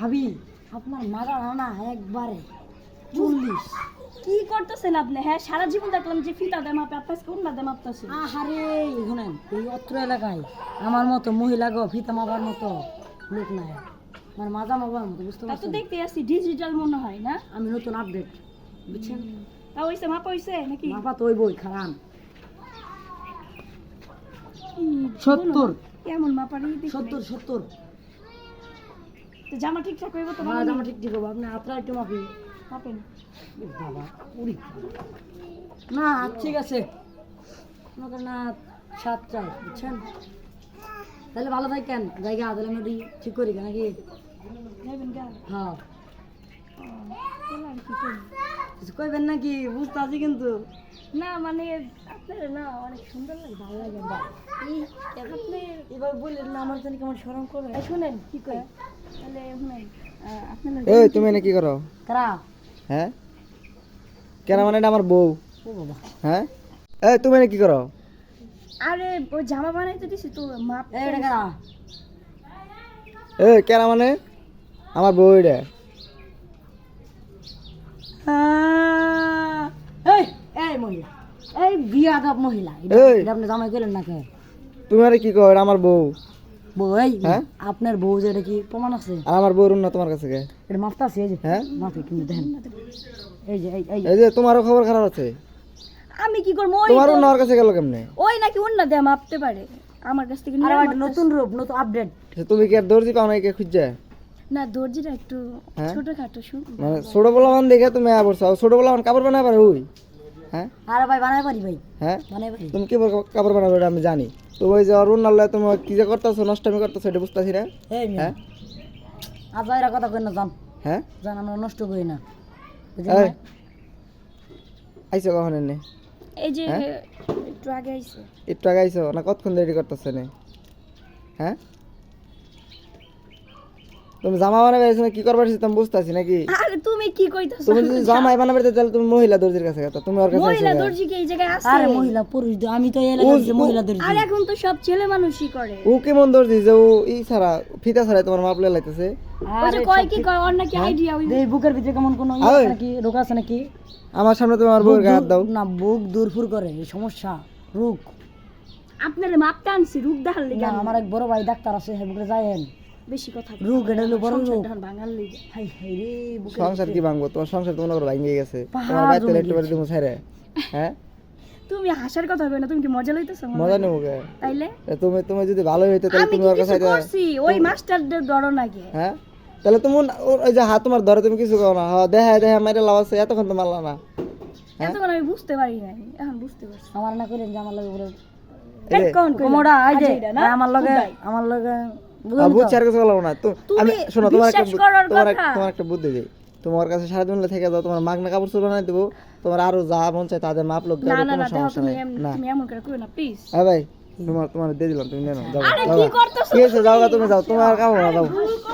ভাবি আপনার মাথা না একবারে। চল্লিশ। কি করতেছেন আপনি? হ্যাঁ সারা জীবন দেখলাম যে ফিতা দেয় মাপে আপনার কোন মাপতেছে আহারে শুনেন এই অত্র এলাকায় আমার মতো মহিলা গো ফিতা মাপার মতো লোক নাই। আমার মাজা মাপার মতো বুঝতে তা তো দেখতে আসছি ডিজিটাল মনে হয় না? আমি নতুন আপডেট বুঝছেন? তা হইছে মাপা হইছে নাকি? মাপা তো ওই বই খারাপ সত্তর। কেমন মাপারি সত্তর সত্তর। তো জামা ঠিকঠাক হইব তো আমার জামা ঠিক ঠিক হব আপনি আপনার একটু মাপি। মাপেন। বাবা উড়ি। না ঠিক আছে। আপনাকে না সাত চাই বুঝছেন? তাহলে ভালো থাকেন। জায়গা তাহলে আমি ঠিক করি নাকি? হ্যাঁ ও, তাহলে আর কি করব? কিছু কইবেন নাকি? বুঝতে আছি কিন্তু। না মানে আপনার না অনেক সুন্দর লাগে ভালো লাগে বা এই আপনি এবার বললেন না আমার জানি কেমন করবে। শুনেন কি কই? তাহলে শুনেন আপনার এই তুমি এনে কি করো? কারা? হ্যাঁ? কেন মানে এটা আমার বউ। ও বাবা। হ্যাঁ? এই তুমি এনে কি করো? আরে ওই জামা বানাইতে দিছি তো মাপ এই এটা কারা? এই কেন মানে? আমার বউ এটা। এই এই মহিলা এই বিয়া মহিলা এটা আপনি জামাই করেন না কে তুমি আরে কি কো আমার বউ। বউ এই হ্যাঁ? আপনার বউ যে এটা কি প্রমাণ আছে? আমার বউর না তোমার কাছে কে? এটা মাপটা আছে এই যে। হ্যাঁ? মাপে কিন্তু দেখেন এই যে এই এই। এই যে তোমারও খবর খারাপ আছে? আমি কি করব? ওই তোমারও নেওয়ার কাছে গেল কেমনে? ওই নাকি অন্য দেয়া মাপতে পারে। আমার কাছ থেকে আর নতুন রূপ নতুন আপডেট তুমি কি আর দর্জি পাও না কে খুঁজছে না দর্জিটা একটু হ্যাঁ? ছোটখাটো শুন মানে ছোট বলামান দেখে তুমি আয়া পড়ছো ছোট বলামান কাপড় বানায় পারে ওই? হ্যাঁ? আর ভাই বানাই পারি ভাই। হ্যাঁ? বানাই পারি। তুমি কি কাপড় বানাবে এটা আমি জানি। তো ওই যে অরুণ নাল্লায় তুমি কি যে করতেছো নষ্টমি করতেছো এটা বুঝতেছি না? এই হ্যাঁ? আর ভাইরা কথা কই না জান। হ্যাঁ? জান আমরা নষ্ট করি না। আইসো কখন এনে? এই যে হ্যাঁ? একটু আগে আইছে একটু আগে আইসো না কতক্ষণ রেডি করতেছে নে হ্যাঁ? তুমি জামা বানাবে না কি করবার তুমি বুঝতেছি নাকি? আরে তুমি কি কইতাছো? তুমি যদি জামাই বানাবে তাহলে তুমি মহিলা দর্জির কাছে গেছো তুমি ওর কাছে মহিলা দর্জি কি এই জায়গায় আছে? আরে মহিলা পুরুষ আমি তো এই এলাকার যে মহিলা দর্জি। আর এখন তো সব ছেলে মানুষই করে। ও কেমন দর্জি যে ও ই ছাড়া ফিতা ছাড়া তোমার মাপলে লাইতেছে। যে কয় কি কয় ওর নাকি আইডিয়া ওই এই বুকের ভিতরে কেমন কোনো আছে নাকি? রোগ আছে নাকি? আমার সামনে তোমার বউয়ের গায়ে হাত দাও। না বুক দূরফুর করে এই সমস্যা রোগ। আপনার মাপটা আনছি রোগ দেখার লিগে আমার এক বড় ভাই ডাক্তার আছে হ্যাঁ বুকে যায়েন। বেশি কথা রোগ এটা হলো বড় রোগ বাঙাল লিগে। হাই হাই রে সংসার কি ভাঙবো? তোমার সংসার তোমার করে ভাঙিয়ে গেছে। তোমার বাইতে জমে একটু বাড়ি ছাইরে। হ্যাঁ? তুমি হাসার কথা হবে না তুমি কি মজা লইতেছো আমার? মজা নেব কে? তাইলে? তুমি তুমি যদি ভালো হইতো তাহলে তুমি ওর কাছে কিছু আইতে- করছি? ওই মাস্টারদের ডরো নাকি হ্যাঁ? তাহলে তুমি না- ওই যে হাত তোমার ধরে তুমি কিছু করো না। হ্যাঁ দেখা দেখা মাইরে লাভ আছে এতক্ষণ তো মারলা না। হ্যাঁ? এতক্ষণ আমি বুঝতে পারি নাই এখন বুঝতে পারছি। আমার না করেন যে আমার লগে যে? আমার লগে আমার বুঝছি আর কিছু বলব না। তো আমি শোনো তোমার একটা বিশ্বাস বু- করার তোমার তোমার একটা বুদ্ধি দিই। তোমার কাছে সারাদিন থেকে যাও তোমার মাগনা কাপড় চুল বানাই দেবো তোমার আরও যা মন চাই তাদের মাপ লোক কোনো সমস্যা নাই। না। হ্যাঁ ভাই তোমার তোমার দিয়ে দিলাম তুমি যাও যাও ঠিক আছে যাও তুমি যাও তোমার কামড় না যাও।